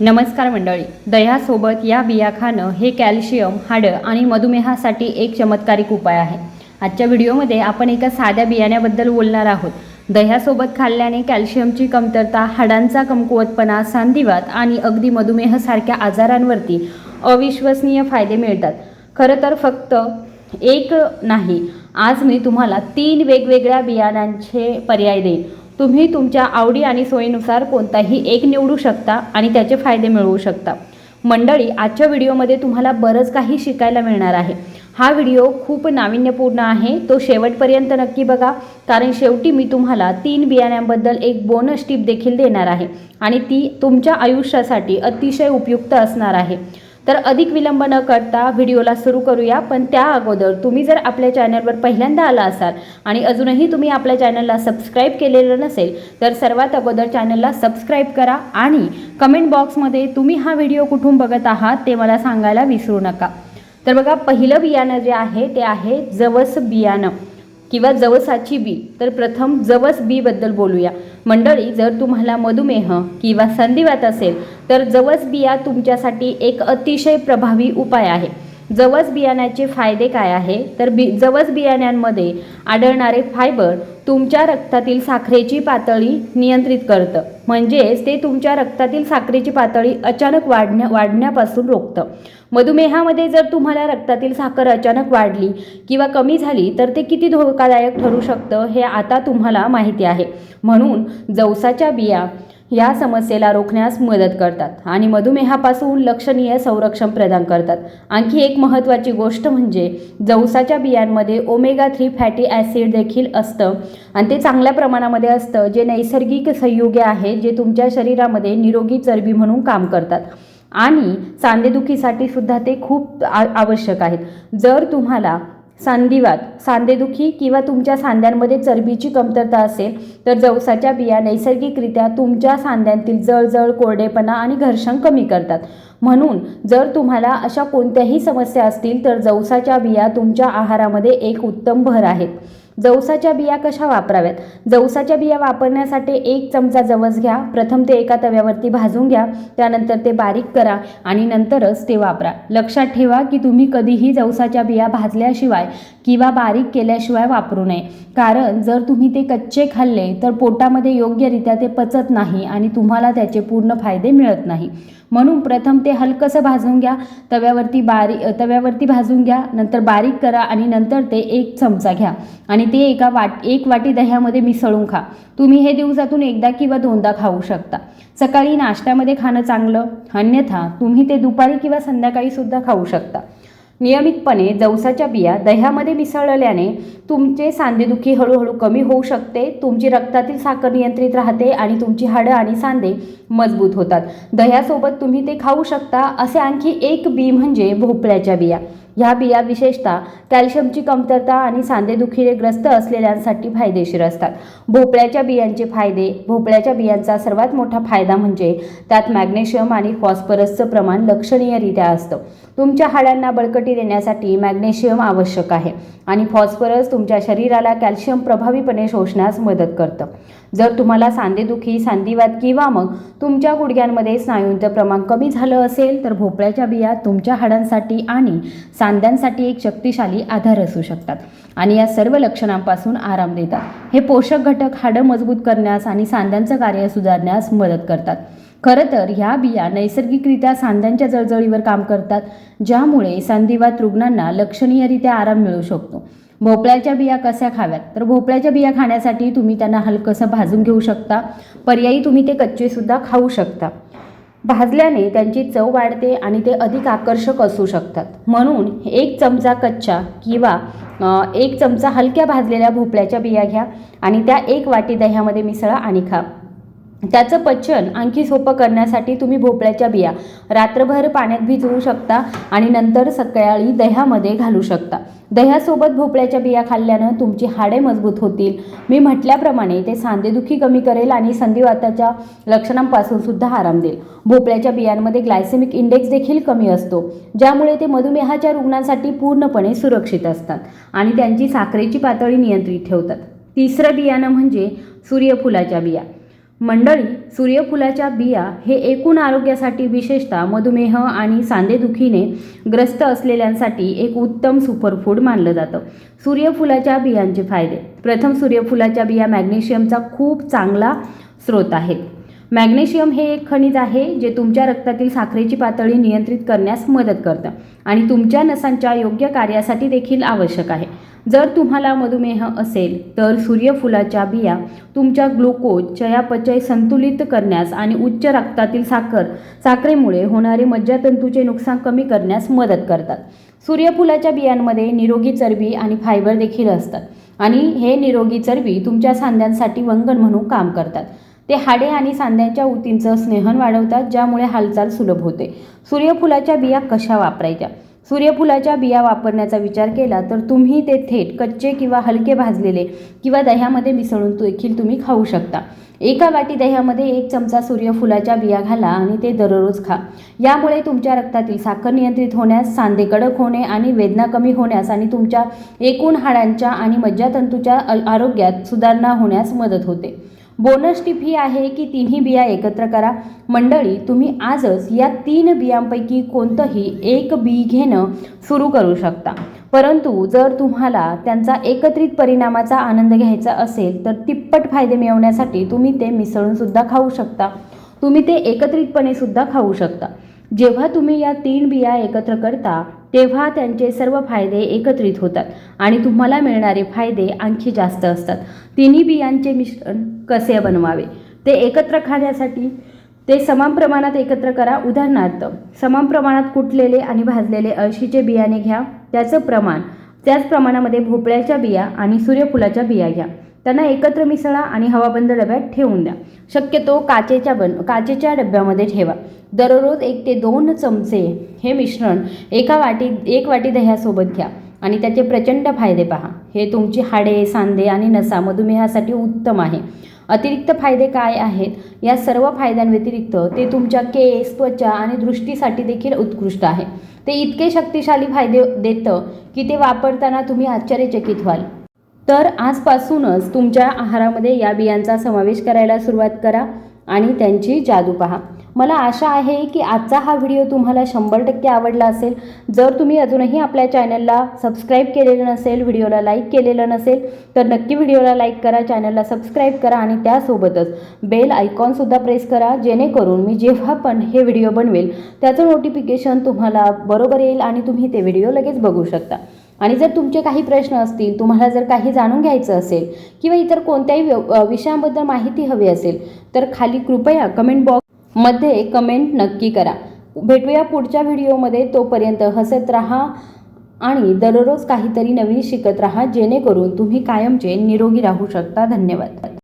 नमस्कार मंडळी. दह्यासोबत या बिया खाणं हे कॅल्शियम हाडं आणि मधुमेहासाठी एक चमत्कारिक उपाय आहे. आजच्या व्हिडिओमध्ये आपण एका साध्या बियाण्याबद्दल बोलणार आहोत. दह्यासोबत खाल्ल्याने कॅल्शियमची कमतरता हाडांचा कमकुवतपणा सांधिवात आणि अगदी मधुमेहसारख्या आजारांवरती अविश्वसनीय फायदे मिळतात. खरं तर फक्त एक नाही आज मी तुम्हाला तीन वेगवेगळ्या बियाणांचे पर्याय देईन. तुम्ही तुमच्या आवडी आणि सोयीनुसार कोणताही एक निवडू शकता आणि त्याचे फायदे मिळवू शकता. मंडळी आजच्या व्हिडिओमध्ये तुम्हाला बरंच काही शिकायला मिळणार आहे. हा व्हिडिओ खूप नाविन्यपूर्ण आहे. तो शेवटपर्यंत नक्की बघा. कारण शेवटी मी तुम्हाला तीन बियाण्यांबद्दल एक बोनस टिप देखील देणार आहे. आणि ती तुमच्या आयुष्यासाठी अतिशय उपयुक्त असणार आहे. तर अधिक विलंब न करता व्हिडिओला सुरू करूया पण त्या अगोदर तुम्ही जर आपल्या चॅनलवर पहिल्यांदा आला असाल आणि अजूनही तुम्ही आपल्या चॅनलला सबस्क्राईब केलेलं नसेल तर सर्वात अगोदर चॅनलला सबस्क्राईब करा आणि कमेंट बॉक्समध्ये तुम्ही हा व्हिडिओ कुठून बघत आहात ते मला सांगायला विसरू नका. तर बघा पहिलं बियाणं जे आहे ते आहे जवस बियाणं. किंवा जवसाची बी तर प्रथम जवस बीबद्दल बोलूया. मंडळी जर तुम्हाला मधुमेह किंवा संधिवात असेल तर जवस बिया तुमच्यासाठी एक अतिशय प्रभावी उपाय आहे. जवस बियाण्याचे फायदे काय आहे? तर बी जवस बियाण्यांमध्ये आढळणारे फायबर तुमच्या रक्तातील साखरेची पातळी नियंत्रित करतं. म्हणजेच ते तुमच्या रक्तातील साखरेची पातळी अचानक वाढण्या वाढण्यापासून रोखतं. मधुमेहामध्ये जर तुम्हाला रक्तातील साखर अचानक वाढली किंवा कमी झाली तर ते किती धोकादायक ठरू शकतं हे आता तुम्हाला माहिती आहे. म्हणून जवसाच्या बिया या समस्येला रोखण्यास मदत करतात आणि मधुमेहापासून लक्षणीय संरक्षण प्रदान करतात. आणखी एक महत्त्वाची गोष्ट म्हणजे जवसाच्या बियांमध्ये ओमेगा थ्री फॅटी ॲसिड देखील असतं. आणि ते चांगल्या प्रमाणामध्ये असतं जे नैसर्गिक संयुगे आहेत जे तुमच्या शरीरामध्ये निरोगी चरबी म्हणून काम करतात. आणि सांधेदुखीसाठी सुद्धा ते खूप आ आवश्यक आहेत. जर तुम्हाला सांधिवात सांधेदुखी किंवा तुमच्या सांध्यांमध्ये चरबीची कमतरता असेल तर जवसाच्या बिया नैसर्गिकरित्या तुमच्या सांध्यांतील जळजळ कोरडेपणा आणि घर्षण कमी करतात. म्हणून जर तुम्हाला अशा कोणत्याही समस्या असतील तर जवसाच्या बिया तुमच्या आहारामध्ये एक उत्तम भर आहेत. जवसाच्या बिया कशा वापराव्यात? जवसाच्या बिया वापरण्यासाठी एक चमचा जवस घ्या. प्रथम ते एका तव्यावरती भाजून घ्या. त्यानंतर ते बारीक करा आणि नंतरच ते वापरा. लक्षात ठेवा की तुम्ही कधीही जवसाच्या बिया भाजल्याशिवाय किंवा बारीक केल्याशिवाय वापरू नये. कारण जर तुम्ही ते कच्चे खाल्ले तर पोटामध्ये योग्यरित्या ते पचत नाही आणि तुम्हाला त्याचे पूर्ण फायदे मिळत नाही. म्हणून प्रथम ते हलकंसं भाजून घ्या. तव्यावरती बारी तव्यावरती भाजून घ्या. नंतर बारीक करा आणि नंतर ते एक चमचा घ्या आणि ते एका वाट एक वाटी दह्यामध्ये मिसळून खा. तुम्ही हे दिवसातून एकदा किंवा दोनदा खाऊ शकता. सकाळी नाश्त्यामध्ये खाणं चांगलं? अन्यथा तुम्ही ते दुपारी किंवा संध्याकाळी सुद्धा खाऊ शकता. नियमितपणे जवसाच्या बिया दह्यामध्ये मिसळल्याने तुमचे सांधेदुखी हळूहळू कमी होऊ शकते तुमची रक्तातील साखर नियंत्रित राहते आणि तुमची हाडं आणि सांधे मजबूत होतात. दह्यासोबत तुम्ही ते खाऊ शकता असे आणखी एक बी म्हणजे भोपळ्याच्या बिया. ह्या बिया विशेषतः कॅल्शियमची कमतरता आणि सांधेदुखीने ग्रस्त असलेल्यांसाठी फायदेशीर असतात. भोपळ्याच्या बियांचे फायदे भोपळ्याच्या बियांचा सर्वात मोठा फायदा म्हणजे त्यात मॅग्नेशियम आणि फॉस्फरसचं प्रमाण लक्षणीयरित्या असतं. तुमच्या हाडांना बळकटी देण्यासाठी मॅग्नेशियम आवश्यक आहे आणि फॉस्फरस तुमच्या शरीराला कॅल्शियम प्रभावीपणे शोषण्यास मदत करतं. जर तुम्हाला सांधेदुखी सांधीवात किंवा मग तुमच्या गुडघ्यांमध्ये स्नायूंचं प्रमाण कमी झालं असेल तर भोपळ्याच्या बिया तुमच्या हाडांसाठी आणि सांध्यांसाठी एक शक्तिशाली आधार असू शकतात आणि या सर्व लक्षणांपासून आराम देतात. हे पोषक घटक हाडं मजबूत करण्यास आणि सांध्यांचं कार्य सुधारण्यास मदत करतात. खरं तर ह्या बिया नैसर्गिकरित्या सांध्यांच्या जळजळीवर काम करतात ज्यामुळे संधिवात रुग्णांना लक्षणीयरित्या आराम मिळू शकतो. भोपळ्याच्या बिया कशा खाव्यात? तर भोपळ्याच्या बिया खाण्यासाठी तुम्ही त्यांना हलकंसं भाजून घेऊ शकता. पर्यायी तुम्ही ते कच्चेसुद्धा खाऊ शकता. भाजल्याने त्यांची चव वाढते आणि ते अधिक आकर्षक असू शकतात. म्हणून एक चमचा कच्च्या किंवा एक चमचा हलक्या भाजलेल्या भोपळ्याच्या बिया घ्या आणि त्या एक वाटी दह्यामध्ये मिसळा आणि खा. त्याचं पचन आणखी सोपं करण्यासाठी तुम्ही भोपळ्याच्या बिया रात्रभर पाण्यात भिजवू शकता आणि नंतर सकाळी दह्यामध्ये घालू शकता. दह्यासोबत भोपळ्याच्या बिया खाल्ल्यानं तुमची हाडे मजबूत होतील. मी म्हटल्याप्रमाणे ते सांधेदुखी कमी करेल आणि संधिवाताच्या लक्षणांपासून सुद्धा आराम देईल. भोपळ्याच्या बियांमध्ये ग्लायसेमिक इंडेक्स देखील कमी असतो ज्यामुळे ते मधुमेहाच्या रुग्णांसाठी पूर्णपणे सुरक्षित असतात आणि त्यांची साखरेची पातळी नियंत्रित ठेवतात. तिसरं बियाणं म्हणजे सूर्यफुलाच्या बिया. मंडळी सूर्यफुलाच्या बिया हे एकूण आरोग्यासाठी विशेषतः मधुमेह आणि सांधेदुखीने ग्रस्त असलेल्यांसाठी एक उत्तम सुपरफूड मानलं जातं. सूर्यफुलाच्या बियांचे फायदे. प्रथम सूर्यफुलाच्या बिया मॅग्नेशियमचा खूप चांगला स्रोत आहे मॅग्नेशियम हे एक खनिज आहे जे तुमच्या रक्तातील साखरेची पातळी नियंत्रित करण्यास मदत करतं आणि तुमच्या नसांच्या योग्य कार्यासाठी देखील आवश्यक आहे. जर तुम्हाला मधुमेह असेल तर सूर्यफुलाच्या बिया तुमच्या ग्लुकोज चयापचय संतुलित करण्यास आणि उच्च रक्तातील साखर साखरेमुळे होणारे मज्जातंतूचे नुकसान कमी करण्यास मदत करतात. सूर्यफुलाच्या बियांमध्ये निरोगी चरबी आणि फायबर देखील असतात आणि हे निरोगी चरबी तुमच्या सांध्यांसाठी वंगण म्हणून काम करतात. ते हाडे आणि सांध्यांच्या ऊतींचं स्नेहन वाढवतात ज्यामुळे हालचाल सुलभ होते. सूर्यफुलाच्या बिया कशा वापरायच्या? सूर्यफुलाच्या बिया वापरण्याचा विचार केला तर तुम्ही ते थेट कच्चे किंवा हलके भाजलेले किंवा दह्यामध्ये मिसळून देखील तुम्ही खाऊ शकता. एका वाटी दह्यामध्ये एक चमचा सूर्यफुलाच्या बिया घाला आणि ते दररोज खा. यामुळे तुमच्या रक्तातील साखर नियंत्रित होण्यास सांधे कडक होणे आणि वेदना कमी होण्यास आणि तुमच्या एकूण हाडांच्या आणि मज्जातंतूच्या आरोग्यात सुधारणा होण्यास मदत होते. बोनस टिप ही आहे की तिन्ही बिया एकत्र करा. मंडळी तुम्ही आजच या तीन बियांपैकी कोणतंही एक बी घेणं सुरू करू शकता. परंतु जर तुम्हाला त्यांचा एकत्रित परिणामाचा आनंद घ्यायचा असेल तर तिप्पट फायदे मिळवण्यासाठी तुम्ही ते मिसळूनसुद्धा खाऊ शकता. तुम्ही ते एकत्रितपणे सुद्धा खाऊ शकता. जेव्हा तुम्ही या तीन बिया एकत्र करता तेव्हा त्यांचे सर्व फायदे एकत्रित होतात आणि तुम्हाला मिळणारे फायदे आणखी जास्त असतात. तिन्ही बियांचे मिश्रण कसे बनवावे? ते एकत्र खाण्यासाठी ते समान प्रमाणात एकत्र करा. उदाहरणार्थ समान प्रमाणात कुटलेले आणि भाजलेले अळशीचे बियाणे घ्या. त्याचं प्रमाण त्याच प्रमाणामध्ये भोपळ्याच्या बिया आणि सूर्यफुलाच्या बिया घ्या. त्यांना एकत्र मिसळा आणि हवाबंद डब्यात ठेवून द्या. शक्यतो काचेच्या बन काचेच्या डब्यामध्ये ठेवा. दररोज एक ते दोन चमचे हे मिश्रण एका वाटी एक वाटी दह्यासोबत घ्या आणि त्याचे प्रचंड फायदे पहा. हे तुमची हाडे सांधे आणि नसा मधुमेहासाठी उत्तम आहे. अतिरिक्त फायदे काय आहेत? या सर्व फायद्यांव्यतिरिक्त ते तुमच्या केस त्वचा आणि दृष्टीसाठी देखील उत्कृष्ट आहे. ते इतके शक्तिशाली फायदे देतं की ते वापरताना तुम्ही आश्चर्यचकित व्हाल. तर आजपासूनच तुमच्या आहारामध्ये या बियांचा समावेश करायला सुरुवात करा आणि त्यांची जादू पहा. मला आशा आहे की आजचा हा व्हिडिओ तुम्हाला शंभर टक्के आवडला असेल. जर तुम्ही अजूनही आपल्या चॅनलला सबस्क्राईब केलेलं नसेल व्हिडिओला लाईक केलेलं नसेल तर नक्की व्हिडिओला लाईक करा चॅनलला सबस्क्राईब करा आणि त्यासोबतच बेल आयकॉनसुद्धा प्रेस करा जेणेकरून मी जेव्हा पण हे व्हिडिओ बनवेल त्याचं नोटिफिकेशन तुम्हाला बरोबर येईल आणि तुम्ही ते व्हिडिओ लगेच बघू शकता. आणि जर तुमचे काही प्रश्न असतील तुम्हाला जर काही जाणून घ्यायचं असेल किंवा इतर कोणत्याही विषयांबद्दल माहिती हवी असेल तर खाली कृपया कमेंट बॉक्समध्ये कमेंट नक्की करा. भेटूया पुढच्या व्हिडिओमध्ये. तोपर्यंत हसत राहा आणि दररोज काहीतरी नवीन शिकत राहा जेणेकरून तुम्ही कायमचे निरोगी राहू शकता. धन्यवाद.